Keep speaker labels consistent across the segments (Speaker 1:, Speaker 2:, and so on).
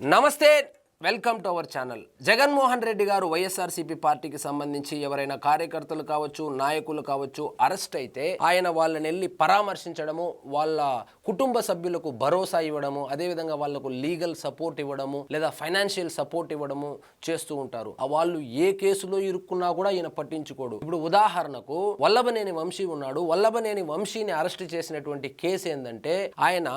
Speaker 1: Namaste welcome to our channel. Jaganmohan Reddy garu YSRCP పార్టీకి సంబంధించి ఎవరైనా కార్యకర్తలు కావచ్చు నాయకులు కావచ్చు అరెస్ట్ అయితే ఆయన వాళ్ళని వెళ్ళి పరామర్శించడము వాళ్ళ కుటుంబ సభ్యులకు భరోసా ఇవ్వడము అదేవిధంగా వాళ్ళకు లీగల్ సపోర్ట్ ఇవ్వడము లేదా ఫైనాన్షియల్ సపోర్ట్ ఇవ్వడము చేస్తూ ఉంటారు. ఆ వాళ్ళు ఏ కేసులో ఇరుక్కున్నా కూడా ఈయన పట్టించుకోడు. ఇప్పుడు ఉదాహరణకు వల్లభనేని వంశీ ఉన్నాడు. వల్లభనేని వంశీని అరెస్ట్ చేసినటువంటి కేసు ఏంటంటే ఆయన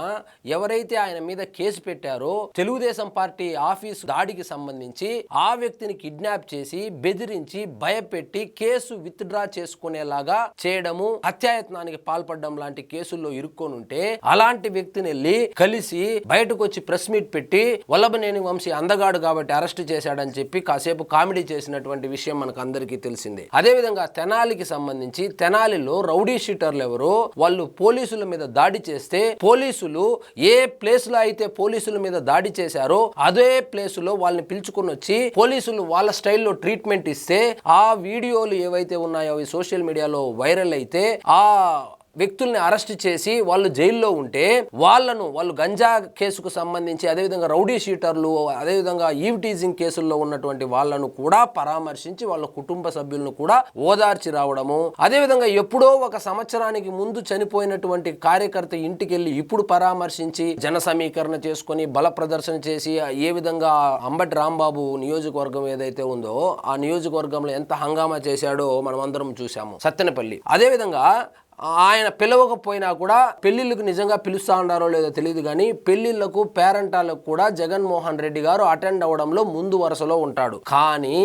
Speaker 1: ఎవరైతే ఆయన మీద కేసు పెట్టారో తెలుగుదేశం పార్టీ ఆఫీసు దాడికి సంబంధించి ఆ వ్యక్తిని కిడ్నాప్ చేసి బెదిరించి భయపెట్టి కేసు విత్డ్రా చేసుకునేలాగా చేయడము హత్యాయత్నానికి పాల్పడడం లాంటి కేసుల్లో ఇరుక్కొనుంటే అలాంటి వ్యక్తిని వెళ్ళి కలిసి బయటకు వచ్చి ప్రెస్ మీట్ పెట్టి వల్లభనేని వంశీ అందగాడు కాబట్టి అరెస్ట్ చేశాడని చెప్పి కాసేపు కామెడీ చేసినటువంటి విషయం మనకు అందరికీ తెలిసిందే. అదే విధంగా తెనాలికి సంబంధించి తెనాలిలో రౌడీ షీటర్లు ఎవరో వాళ్ళు పోలీసుల మీద దాడి చేస్తే పోలీసులు ఏ ప్లేస్లో అయితే పోలీసుల మీద దాడి చేశారో అదే ప్లేస్ లో వాళ్ళని పిలుచుకుని వచ్చి పోలీసులు వాళ్ళ స్టైల్లో ట్రీట్మెంట్ ఇస్తే ఆ వీడియోలు ఏవైతే ఉన్నాయో అవి సోషల్ మీడియాలో వైరల్ అయితే ఆ వ్యక్తుల్ని అరెస్ట్ చేసి వాళ్ళు జైల్లో ఉంటే వాళ్ళను వాళ్ళు గంజా కేసుకు సంబంధించి అదేవిధంగా రౌడీ షీటర్లు అదేవిధంగా ఈవ్టీజింగ్ కేసుల్లో ఉన్నటువంటి వాళ్ళను కూడా పరామర్శించి వాళ్ళ కుటుంబ సభ్యులను కూడా ఓదార్చి రావడము. అదేవిధంగా ఎప్పుడో ఒక సంవత్సరానికి ముందు చనిపోయినటువంటి కార్యకర్త ఇంటికి వెళ్ళి ఇప్పుడు పరామర్శించి జన సమీకరణ చేసుకొని బల ప్రదర్శన చేసి ఏ విధంగా అంబటి రాంబాబు నియోజకవర్గం ఏదైతే ఉందో ఆ నియోజకవర్గంలో ఎంత హంగామా చేశాడో మనం అందరం చూసాము సత్తెనపల్లి. అదేవిధంగా ఆయన పిలవకపోయినా కూడా పెళ్ళిళ్ళకు నిజంగా పిలుస్తా ఉన్నారో లేదో తెలియదు కానీ పెళ్ళిళ్ళకు పేరెంటాలకు కూడా జగన్మోహన్ రెడ్డి గారు అటెండ్ అవ్వడంలో ముందు వరుసలో ఉంటాడు. కానీ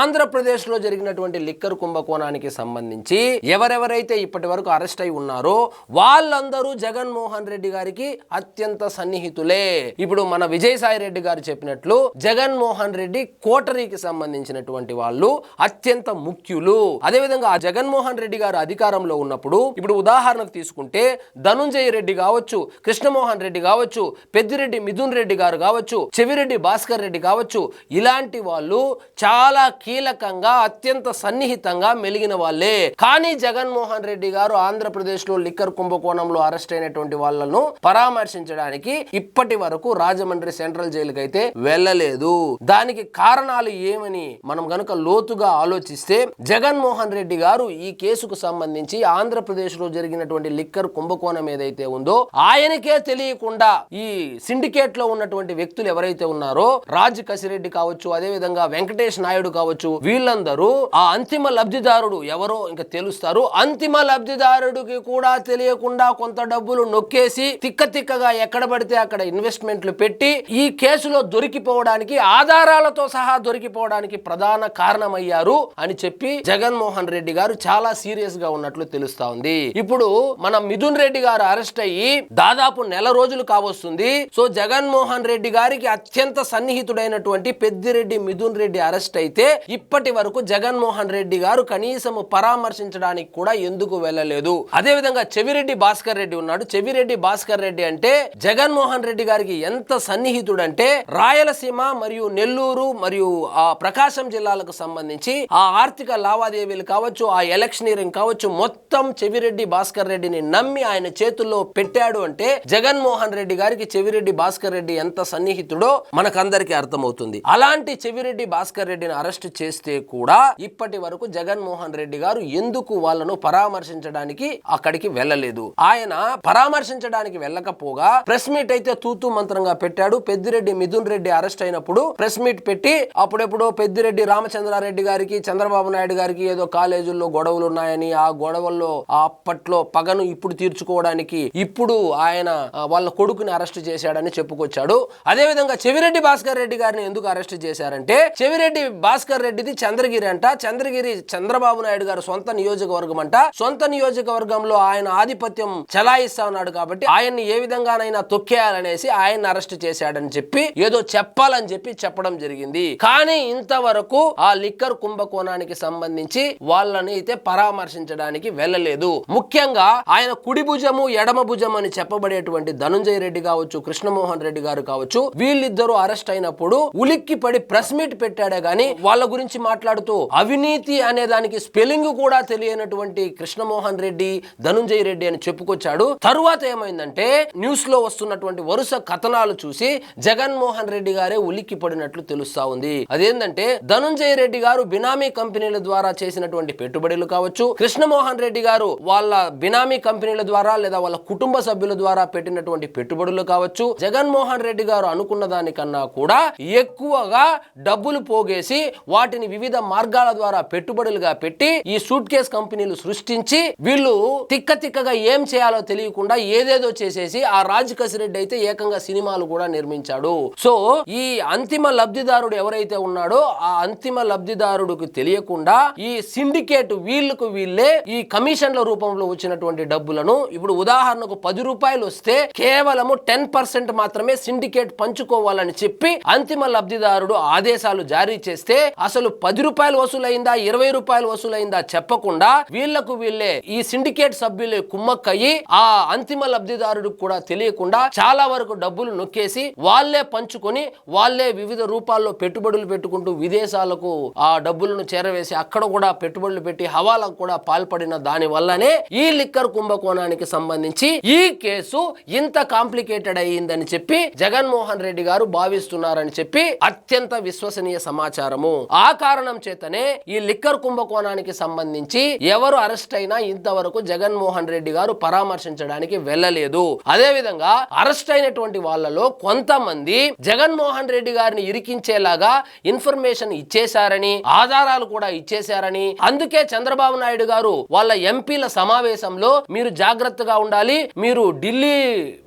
Speaker 1: ఆంధ్రప్రదేశ్లో జరిగినటువంటి లిక్కర్ కుంభకోణానికి సంబంధించి ఎవరెవరైతే ఇప్పటి వరకు అరెస్ట్ అయి ఉన్నారో వాళ్ళందరూ జగన్మోహన్ రెడ్డి గారికి అత్యంత సన్నిహితులే. ఇప్పుడు మన విజయసాయి రెడ్డి గారు చెప్పినట్లు జగన్మోహన్ రెడ్డి కోటరీకి సంబంధించినటువంటి వాళ్ళు అత్యంత ముఖ్యులు. అదేవిధంగా ఆ జగన్మోహన్ రెడ్డి గారు అధికారంలో ఉన్నప్పుడు ఇప్పుడు ఉదాహరణకు తీసుకుంటే ధనుంజయ రెడ్డి కావచ్చు కృష్ణమోహన్ రెడ్డి కావచ్చు పెద్దిరెడ్డి మిథున్ రెడ్డి గారు కావచ్చు చెవిరెడ్డి భాస్కర్ రెడ్డి కావచ్చు ఇలాంటి వాళ్ళు చాలా కీలకంగా అత్యంత సన్నిహితంగా మెలిగిన వాళ్ళే. కానీ జగన్మోహన్ రెడ్డి గారు ఆంధ్రప్రదేశ్లో లిక్కర్ కుంభకోణంలో అరెస్ట్ అయినటువంటి వాళ్ళను పరామర్శించడానికి ఇప్పటి వరకు రాజమండ్రి సెంట్రల్ జైలుకి అయితే వెళ్ళలేదు. దానికి కారణాలు ఏమని మనం గనుక లోతుగా ఆలోచిస్తే జగన్మోహన్ రెడ్డి గారు ఈ కేసుకు సంబంధించి ఆంధ్రప్రదేశ్ ఆంధ్రప్రదేశ్లో జరిగినటువంటి లిక్కర్ కుంభకోణం ఏదైతే ఉందో ఆయనకే తెలియకుండా ఈ సిండికేట్లో ఉన్నటువంటి వ్యక్తులు ఎవరైతే ఉన్నారో రాజ్ కసిరెడ్డి కావచ్చు అదే విధంగా వెంకటేష్ నాయుడు కావచ్చు వీళ్ళందరూ ఆ అంతిమ లబ్ధిదారుడు ఎవరో ఇంకా తెలుస్తారు. అంతిమ లబ్ధిదారుడికి కూడా తెలియకుండా కొంత డబ్బులు నొక్కేసి తిక్క తిక్కగా ఎక్కడ పడితే అక్కడ ఇన్వెస్ట్మెంట్లు పెట్టి ఈ కేసులో దొరికిపోవడానికి ఆధారాలతో సహా దొరికిపోవడానికి ప్రధాన కారణమయ్యారు అని చెప్పి జగన్మోహన్ రెడ్డి గారు చాలా సీరియస్గా ఉన్నట్లు తెలుస్తా ఉంది. ఇప్పుడు మన మిథున్ రెడ్డి గారు అరెస్ట్ అయ్యి దాదాపు నెల రోజులు కావస్తుంది. సో జగన్మోహన్ రెడ్డి గారికి అత్యంత సన్నిహితుడైనటువంటి పెద్దిరెడ్డి మిథున్ రెడ్డి అరెస్ట్ అయితే ఇప్పటి వరకు జగన్మోహన్ రెడ్డి గారు కనీసం పరామర్శించడానికి కూడా ఎందుకు వెళ్ళలేదు. అదే విధంగా చెవిరెడ్డి భాస్కర్ రెడ్డి ఉన్నాడు. చెవిరెడ్డి భాస్కర్ రెడ్డి అంటే జగన్మోహన్ రెడ్డి గారికి ఎంత సన్నిహితుడంటే రాయలసీమ మరియు నెల్లూరు మరియు ఆ ప్రకాశం జిల్లాలకు సంబంధించి ఆ ఆర్థిక లావాదేవీలు కావచ్చు ఆ ఎలక్షనీరింగ్ కావచ్చు మొత్తం చెవిరెడ్డి భాస్కర్ రెడ్డిని నమ్మి ఆయన చేతుల్లో పెట్టాడు అంటే జగన్మోహన్ రెడ్డి గారికి చెవిరెడ్డి భాస్కర్ రెడ్డి ఎంత సన్నిహితుడో మనకందరికీ అర్థమవుతుంది. అలాంటి చెవిరెడ్డి భాస్కర్ రెడ్డిని అరెస్ట్ చేస్తే కూడా ఇప్పటి వరకు జగన్మోహన్ రెడ్డి గారు ఎందుకు వాళ్ళను పరామర్శించడానికి అక్కడికి వెళ్ళలేదు? ఆయన పరామర్శించడానికి వెళ్ళకపోగా ప్రెస్ మీట్ అయితే తూతూ మంత్రంగా పెట్టాడు. పెద్దిరెడ్డి మిథున్ రెడ్డి అరెస్ట్ అయినప్పుడు ప్రెస్ మీట్ పెట్టి అప్పుడెప్పుడో పెద్దిరెడ్డి రామచంద్రారెడ్డి గారికి చంద్రబాబు నాయుడు గారికి ఏదో కాలేజీల్లో గొడవలు ఉన్నాయని ఆ గొడవల్లో ఆ అప్పట్లో పగను ఇప్పుడు తీర్చుకోవడానికి ఇప్పుడు ఆయన వాళ్ళ కొడుకుని అరెస్ట్ చేశాడని చెప్పుకొచ్చాడు. అదే విధంగా చెవిరెడ్డి భాస్కర్ రెడ్డి గారిని ఎందుకు అరెస్ట్ చేశారంటే చెవిరెడ్డి భాస్కర్ రెడ్డిది చంద్రగిరి అంట. చంద్రగిరి చంద్రబాబు నాయుడు గారు సొంత నియోజకవర్గం అంట. సొంత నియోజకవర్గంలో ఆయన ఆధిపత్యం చలాయిస్తా ఉన్నాడు కాబట్టి ఆయన్ని ఏ విధంగానైనా తొక్కేయాలనేసి ఆయన అరెస్ట్ చేశాడని చెప్పి ఏదో చెప్పాలని చెప్పి చెప్పడం జరిగింది. కానీ ఇంతవరకు ఆ లిక్కర్ కుంభకోణానికి సంబంధించి వాళ్ళని అయితే పరామర్శించడానికి వెళ్ళలేదు. ముఖ్యంగా ఆయన కుడి భుజము ఎడమ భుజం అని చెప్పబడేటువంటి ధనుంజయ రెడ్డి కావచ్చు కృష్ణమోహన్ రెడ్డి గారు కావచ్చు వీళ్ళిద్దరూ అరెస్ట్ అయినప్పుడు ఉలిక్కి పడి ప్రెస్ మీట్ పెట్టాడే గాని వాళ్ళ గురించి మాట్లాడుతూ అవినీతి అనే దానికి స్పెల్లింగ్ కూడా తెలియనటువంటి కృష్ణమోహన్ రెడ్డి ధనుంజయ రెడ్డి అని చెప్పుకొచ్చాడు. తరువాత ఏమైందంటే న్యూస్లో వస్తున్నటువంటి వరుస కథనాలు చూసి జగన్మోహన్ రెడ్డి గారే ఉలిక్కి పడినట్లు తెలుస్తా ఉంది. అదేంటంటే ధనుంజయ రెడ్డి గారు బినామీ కంపెనీల ద్వారా చేసినటువంటి పెట్టుబడులు కావచ్చు కృష్ణమోహన్ రెడ్డి గారు వాళ్ళ బినామీ కంపెనీల ద్వారా లేదా వాళ్ళ కుటుంబ సభ్యుల ద్వారా పెట్టినటువంటి పెట్టుబడులు కావచ్చు జగన్మోహన్ రెడ్డి గారు అనుకున్న దానికన్నా కూడా ఎక్కువగా డబ్బులు పోగేసి వాటిని వివిధ మార్గాల ద్వారా పెట్టుబడులుగా పెట్టి ఈ సూట్ కేస్ కంపెనీలు సృష్టించి వీళ్ళు తిక్క తిక్కగా ఏం చేయాలో తెలియకుండా ఏదేదో చేసేసి ఆ రాజ్ కసిరెడ్డి అయితే ఏకంగా సినిమాలు కూడా నిర్మించాడు. సో ఈ అంతిమ లబ్ధిదారుడు ఎవరైతే ఉన్నాడో ఆ అంతిమ లబ్ధిదారుడికి తెలియకుండా ఈ సిండికేట్ వీళ్ళకు వీళ్ళే ఈ కమిషన్ల రూపంలో వచ్చినటువంటి డబ్బులను ఇప్పుడు ఉదాహరణకు పది రూపాయలు వస్తే కేవలము టెన్ పర్సెంట్ మాత్రమే సిండికేట్ పంచుకోవాలని చెప్పి అంతిమ లబ్ధిదారుడు ఆదేశాలు జారీ చేస్తే అసలు పది రూపాయలు వసూలైందా ఇరవై రూపాయలు వసూలైందా చెప్పకుండా వీళ్ళకు వీళ్ళే ఈ సిండికేట్ సభ్యులే కుమ్మక్కయ్యి ఆ అంతిమ లబ్ధిదారుడికి కూడా తెలియకుండా చాలా వరకు డబ్బులు నొక్కేసి వాళ్ళే పంచుకొని వాళ్ళే వివిధ రూపాల్లో పెట్టుబడులు పెట్టుకుంటూ విదేశాలకు ఆ డబ్బులను చేరవేసి అక్కడ కూడా పెట్టుబడులు పెట్టి హవాలకు కూడా పాల్పడిన దాని వల్లనే ఈ లిక్కర్ కుంభకోణానికి సంబంధించి ఈ కేసు ఇంత కాంప్లికేటెడ్ అయ్యిందని చెప్పి జగన్మోహన్ రెడ్డి గారు భావిస్తున్నారని చెప్పి అత్యంత విశ్వసనీయ సమాచారము. ఆ కారణం చేతనే ఈ లిక్కర్ కుంభకోణానికి సంబంధించి ఎవరు అరెస్ట్ అయినా ఇంతవరకు జగన్మోహన్ రెడ్డి గారు పరామర్శించడానికి వెళ్ళలేదు. అదే విధంగా అరెస్ట్ అయినటువంటి వాళ్ళలో కొంతమంది జగన్మోహన్ రెడ్డి గారిని ఇరికించేలాగా ఇన్ఫర్మేషన్ ఇచ్చేశారని ఆధారాలు కూడా ఇచ్చేశారని అందుకే చంద్రబాబు నాయుడు గారు వాళ్ళ ఎంపీల సమావేశంలో మీరు జాగ్రత్తగా ఉండాలి. మీరు ఢిల్లీ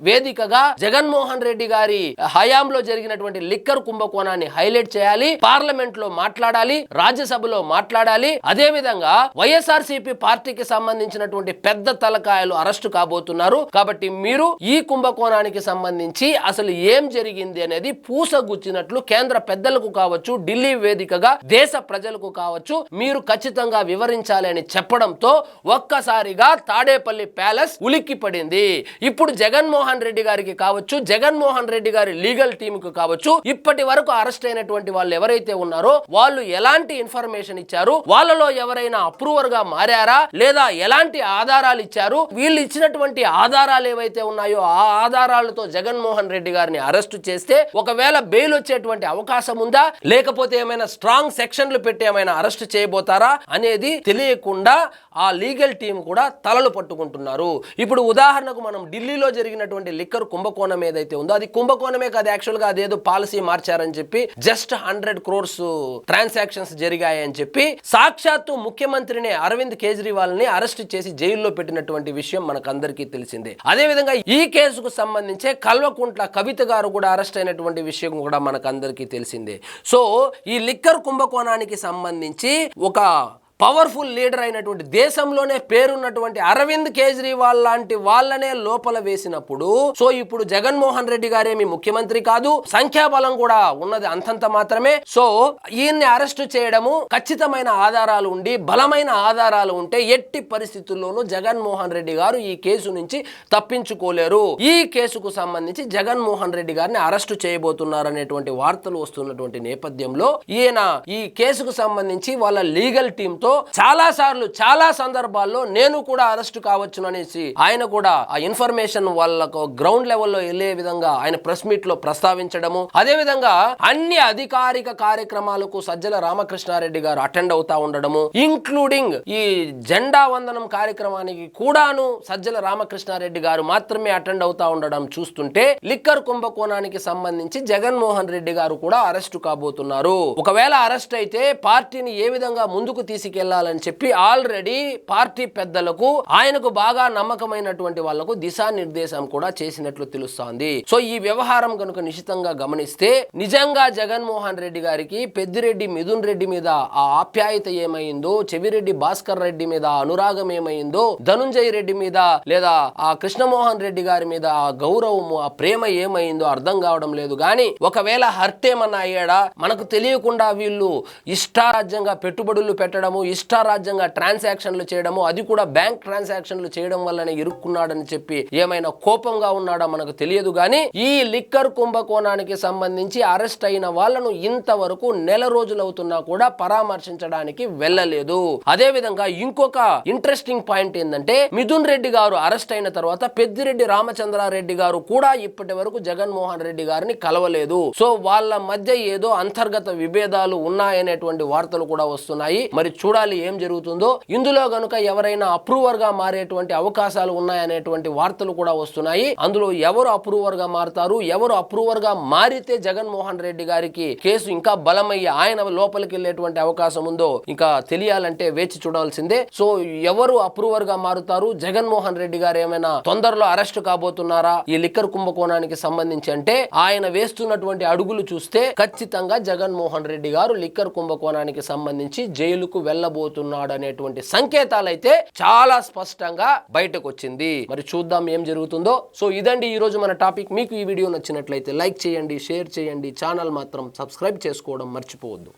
Speaker 1: వేదికగా జగన్మోహన్ రెడ్డి గారి హయాంలో జరిగినటువంటి లిక్కర్ కుంభకోణాన్ని హైలైట్ చేయాలి. పార్లమెంట్లో మాట్లాడాలి. రాజ్యసభలో మాట్లాడాలి. అదే విధంగా వైఎస్ఆర్ పార్టీకి సంబంధించినటువంటి పెద్ద తలకాయలు అరెస్టు కాబోతున్నారు. కాబట్టి మీరు ఈ కుంభకోణానికి సంబంధించి అసలు ఏం జరిగింది అనేది పూసగుచ్చినట్లు కేంద్ర పెద్దలకు కావచ్చు ఢిల్లీ వేదికగా దేశ ప్రజలకు కావచ్చు మీరు ఖచ్చితంగా వివరించాలి అని చెప్పడంతో ఒక్కసారిగా తాడేపల్లి ప్యాలెస్ ఉలిక్కి పడింది ఇప్పుడు జగన్మోహన్ రెడ్డి గారికి కావచ్చు జగన్మోహన్ రెడ్డి గారి లీగల్ టీమ్కు కావచ్చు ఇప్పటి వరకు అరెస్ట్ అయినటువంటి వాళ్ళు ఎవరైతే ఉన్నారో వాళ్ళు ఎలాంటి ఇన్ఫర్మేషన్ ఇచ్చారు వాళ్ళలో ఎవరైనా అప్రూవర్గా మారారా లేదా ఎలాంటి ఆధారాలు ఇచ్చారు వీళ్ళు ఇచ్చినటువంటి ఆధారాలు ఏవైతే ఉన్నాయో ఆ ఆధారాలతో జగన్మోహన్ రెడ్డి గారిని అరెస్ట్ చేస్తే ఒకవేళ బెయిల్ వచ్చేటువంటి అవకాశం ఉందా లేకపోతే ఏమైనా స్ట్రాంగ్ సెక్షన్లు పెట్టి ఏమైనా అరెస్ట్ చేయబోతారా అనేది తెలియకుండా ఆ లీగల్ టీం కూడా తలలు పట్టుకుంటున్నారు. ఇప్పుడు ఉదాహరణకు మనం ఢిల్లీలో జరిగినటువంటి లిక్కర్ కుంభకోణం ఏదైతే ఉందో అది కుంభకోణమే కాదు యాక్చువల్గా అదేదో పాలసీ మార్చారని చెప్పి జస్ట్ హండ్రెడ్ క్రోర్స్ ట్రాన్సాక్షన్స్ జరిగాయని చెప్పి సాక్షాత్తు ముఖ్యమంత్రిని అరవింద్ కేజ్రీవాల్ని అరెస్ట్ చేసి జైల్లో పెట్టినటువంటి విషయం మనకందరికీ తెలిసిందే. అదే విధంగా ఈ కేసుకు సంబంధించే కల్వకుంట్ల కవిత గారు కూడా అరెస్ట్ అయినటువంటి విషయం కూడా మనకందరికీ తెలిసిందే. సో ఈ లిక్కర్ కుంభకోణానికి సంబంధించి ఒక పవర్ఫుల్ లీడర్ అయినటువంటి దేశంలోనే పేరున్నటువంటి అరవింద్ కేజ్రీవాల్ లాంటి వాళ్ళనే లోపల వేసినప్పుడు సో ఇప్పుడు జగన్మోహన్ రెడ్డి గారేమి ముఖ్యమంత్రి కాదు సంఖ్యాబలం కూడా ఉన్నది అంతంత మాత్రమే. సో ఈయన్ని అరెస్ట్ చేయడము ఖచ్చితమైన ఆధారాలు ఉండి బలమైన ఆధారాలు ఉంటే ఎట్టి పరిస్థితుల్లోనూ జగన్మోహన్ రెడ్డి గారు ఈ కేసు నుంచి తప్పించుకోలేరు. ఈ కేసుకు సంబంధించి జగన్మోహన్ రెడ్డి గారిని అరెస్టు చేయబోతున్నారు అనేటువంటి వార్తలు వస్తున్నటువంటి నేపథ్యంలో ఈయన ఈ కేసుకు సంబంధించి వాళ్ళ లీగల్ టీమ్ తో చాలా సార్లు చాలా సందర్భాల్లో నేను కూడా అరెస్ట్ కావచ్చు అనేసి ఆయన కూడా ఆ ఇన్ఫర్మేషన్ వాళ్ళకు గ్రౌండ్ లెవెల్లో వెళ్ళే విధంగా ఆయన ప్రెస్ మీట్లో ప్రస్తావించడము. అదే విధంగా అన్ని అధికారిక కార్యక్రమాలకు సజ్జల రామకృష్ణారెడ్డి గారు అటెండ్ అవుతా ఉండడము. ఇంక్లూడింగ్ ఈ జెండా వందనం కార్యక్రమానికి కూడాను సజ్జల రామకృష్ణారెడ్డి గారు మాత్రమే అటెండ్ అవుతా ఉండడం చూస్తుంటే లిక్కర్ కుంభకోణానికి సంబంధించి జగన్మోహన్ రెడ్డి గారు కూడా అరెస్టు కాబోతున్నారు. ఒకవేళ అరెస్ట్ అయితే పార్టీని ఏ విధంగా ముందుకు వెళ్ళాలని చెప్పి ఆల్రెడీ పార్టీ పెద్దలకు ఆయనకు బాగా నమ్మకమైనటువంటి వాళ్ళకు దిశానిర్దేశం కూడా చేసినట్లు తెలుస్తోంది. సో ఈ వ్యవహారం కనుక నిశితంగా గమనిస్తే నిజంగా జగన్మోహన్ రెడ్డి గారికి పెద్దిరెడ్డి మిథున్ రెడ్డి మీద ఆ ఆప్యాయత ఏమైందో చెవిరెడ్డి భాస్కర్ రెడ్డి మీద అనురాగం ఏమైందో ధనుంజయ రెడ్డి మీద లేదా ఆ కృష్ణమోహన్ రెడ్డి గారి మీద ఆ గౌరవము ఆ ప్రేమ ఏమైందో అర్థం కావడం లేదు. కానీ ఒకవేళ హర్ట్ ఏమన్నా అయ్యాడా? మనకు తెలియకుండా వీళ్ళు ఇష్టారాజ్యంగా పెట్టుబడులు పెట్టడము ఇష్టారాజ్యంగా ట్రాన్సాక్షన్లు చేయడము అది కూడా బ్యాంక్ ట్రాన్సాక్షన్లు చేయడం వల్లనే ఇరుక్కున్నాడని చెప్పి ఏమైనా కోపంగా ఉన్నాడా మనకు తెలియదు. కానీ ఈ లిక్కర్ కుంభకోణానికి సంబంధించి అరెస్ట్ అయిన వాళ్ళను ఇంతవరకు నెల రోజులవుతున్నా కూడా పరామర్శించడానికి వెళ్ళలేదు. అదే విధంగా ఇంకొక ఇంట్రెస్టింగ్ పాయింట్ ఏంటంటే మిథున్ రెడ్డి గారు అరెస్ట్ అయిన తర్వాత పెద్దిరెడ్డి రామచంద్రారెడ్డి గారు కూడా ఇప్పటి వరకు జగన్మోహన్ రెడ్డి గారిని కలవలేదు. సో వాళ్ళ మధ్య ఏదో అంతర్గత విభేదాలు ఉన్నాయనేటువంటి వార్తలు కూడా వస్తున్నాయి. మరి చూడాలి ఏం జరుగుతుందో. ఇందులో గనుక ఎవరైనా అప్రూవర్గా మారేటువంటి అవకాశాలు ఉన్నాయనేటువంటి వార్తలు కూడా వస్తున్నాయి. అందులో ఎవరు అప్రూవర్గా మారుతారు? ఎవరు అప్రూవర్గా మారితే జగన్మోహన్ రెడ్డి గారికి కేసు ఇంకా బలమయ్యి ఆయన లోపలికి వెళ్ళేటువంటి అవకాశం ఉందో ఇంకా తెలియాలంటే వేచి చూడాల్సిందే. సో ఎవరు అప్రూవర్గా మారుతారు? జగన్మోహన్ రెడ్డి గారు ఏమైనా తొందరలో అరెస్ట్ కాబోతున్నారా? ఈ లిక్కర్ కుంభకోణానికి సంబంధించి అంటే ఆయన వేస్తున్నటువంటి అడుగులు చూస్తే ఖచ్చితంగా జగన్మోహన్ రెడ్డి గారు లిక్కర్ కుంభకోణానికి సంబంధించి జైలుకు వెళ్ళబోతున్నాడు అనేటువంటి సంకేతాలు అయితే చాలా స్పష్టంగా బయటకు వచ్చింది మరి చూద్దాం ఏం జరుగుతుందో. సో ఇదండి ఈ రోజు మన టాపిక్. మీకు ఈ వీడియో నచ్చినట్లయితే లైక్ చేయండి షేర్ చేయండి. ఛానల్ మాత్రం సబ్స్క్రైబ్ చేసుకోవడం మర్చిపోవద్దు.